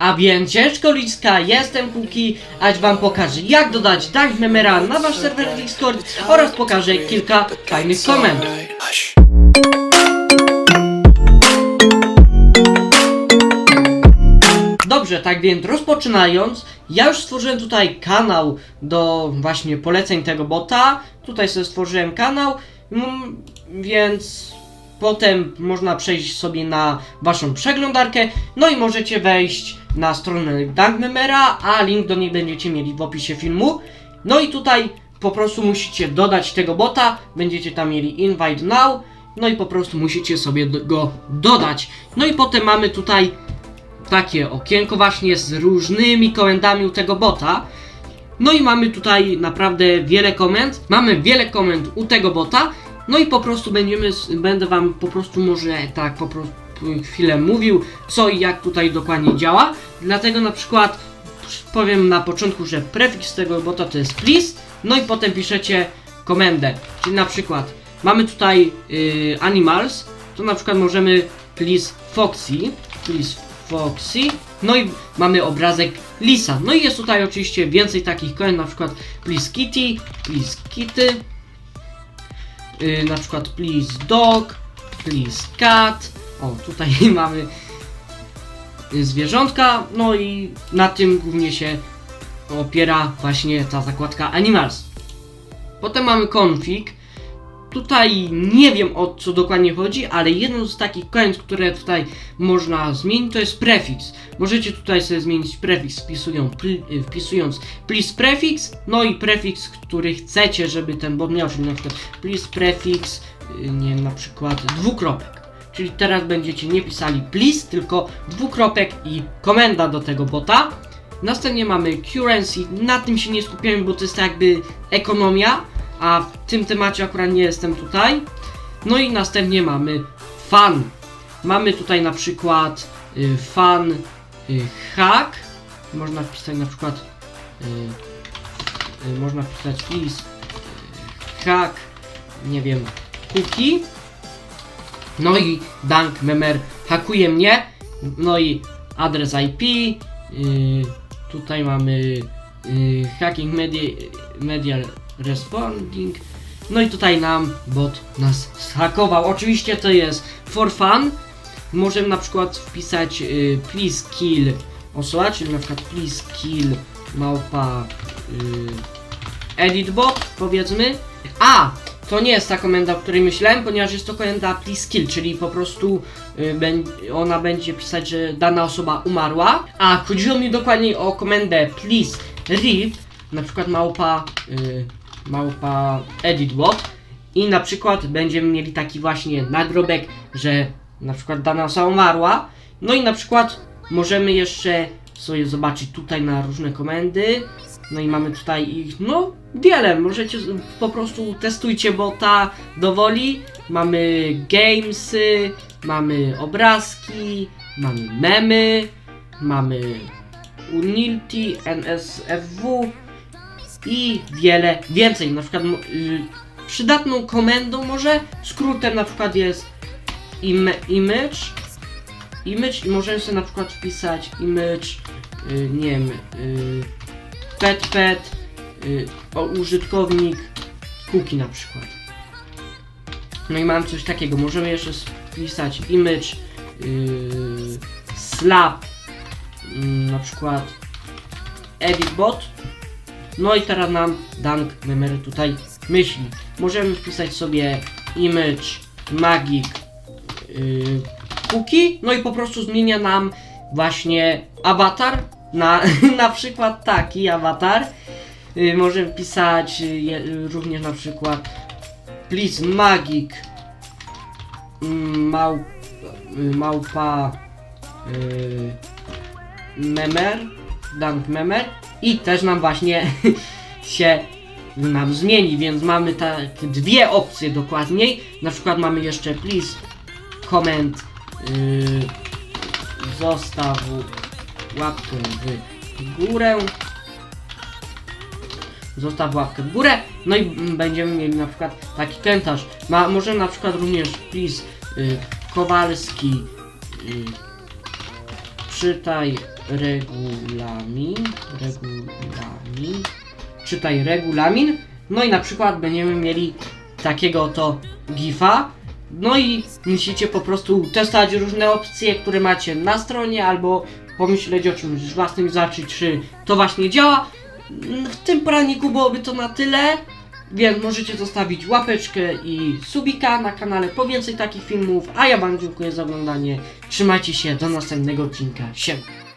A więc ciężko ludzka, jestem Kuki, ać wam pokażę jak dodać Dank Memera na wasz serwer Discord oraz pokażę kilka fajnych komend. Dobrze, tak więc rozpoczynając, ja już stworzyłem tutaj kanał do właśnie poleceń tego bota. Tutaj sobie stworzyłem kanał, mm, więc potem można przejść sobie na waszą przeglądarkę, no i możecie wejść na stronę Dankmemera, a link do niej będziecie mieli w opisie filmu. No i tutaj po prostu musicie dodać tego bota, będziecie tam mieli invite now, no i po prostu musicie sobie go dodać. No i potem mamy tutaj takie okienko właśnie z różnymi komendami u tego bota. No i mamy tutaj naprawdę wiele komend. Mamy wiele komend u tego bota. No i po prostu będziemy, będę wam po prostu może tak po prostu chwilę mówił, co i jak tutaj dokładnie działa. Dlatego na przykład powiem na początku, że prefiks tego bota to jest please, no i potem piszecie komendę. Czyli na przykład mamy tutaj y, animals, to na przykład możemy please Foxy, please Foxy, no i mamy obrazek lisa. No i jest tutaj oczywiście więcej takich komend, na przykład please Kitty, please Kitty, y, na przykład please dog, please cat. O, tutaj mamy y, zwierzątka, no i na tym głównie się opiera właśnie ta zakładka Animals. Potem mamy config. Tutaj nie wiem o co dokładnie chodzi, ale jedną z takich komend, które tutaj można zmienić, to jest prefiks. Możecie tutaj sobie zmienić prefiks y, wpisując please prefix, no i prefiks, który chcecie, żeby ten bot miał, czyli na przykład please prefix, y, nie na przykład dwukropek. Czyli teraz będziecie nie pisali please, tylko dwukropek i komenda do tego bota. Następnie mamy currency, na tym się nie skupiamy, bo to jest jakby ekonomia, a w tym temacie akurat nie jestem tutaj. No i następnie mamy fan. Mamy tutaj na przykład y, fan y, hack. Można wpisać na przykład y, y, można wpisać please y, hack nie wiem cookie. No i dank memer hakuje mnie. No i adres IP. y, tutaj mamy y, hacking media, medial responding. No i tutaj nam bot nas zhakował. Oczywiście to jest for fun. Możemy na przykład wpisać y, please kill osoba, czyli na przykład please kill małpa y, edit bot powiedzmy. A! To nie jest ta komenda, o której myślałem, ponieważ jest to komenda please kill, czyli po prostu y, ona będzie pisać, że dana osoba umarła. A chodziło mi dokładniej o komendę please read, na przykład małpa, y, małpa edit bot i na przykład będziemy mieli taki właśnie nagrobek, że na przykład dana osoba umarła. No i na przykład możemy jeszcze sobie zobaczyć tutaj na różne komendy. No i mamy tutaj ich, no wiele. Możecie po prostu testujcie bota do woli. Mamy gamesy, mamy obrazki, mamy memy, mamy Unity, NSFW i wiele więcej. Na przykład y, przydatną komendą może skrótem na przykład jest im, image. Image i możemy sobie na przykład wpisać image y, nie wiem y, pet pet y, o, użytkownik cookie na przykład. No i mam coś takiego. Możemy jeszcze wpisać image slap y, na przykład edit bot no i teraz nam dank memory tutaj myśli możemy wpisać sobie image magic yy, cookie, no i po prostu zmienia nam właśnie awatar na na przykład taki awatar. Yy, możemy pisać yy, yy, również na przykład please magic mm, mał, yy, małpa yy, memer, dank memer i też nam właśnie się nam zmieni, więc mamy tak dwie opcje dokładniej. Na przykład mamy jeszcze please koment yy, zostaw łapkę w górę. Zostaw łapkę w górę. No i będziemy mieli na przykład taki komentarz. Ma, możemy na przykład również please yy, Kowalski yy, czytaj regulamin, regulamin, czytaj regulamin, no i na przykład będziemy mieli takiego to gifa, no i musicie po prostu testować różne opcje, które macie na stronie, albo pomyśleć o czymś własnym zobaczyć, czy to właśnie działa. W tym poradniku byłoby to na tyle, więc możecie zostawić łapeczkę i subika na kanale po więcej takich filmów, a ja wam dziękuję za oglądanie. Trzymajcie się, do następnego odcinka. Siema.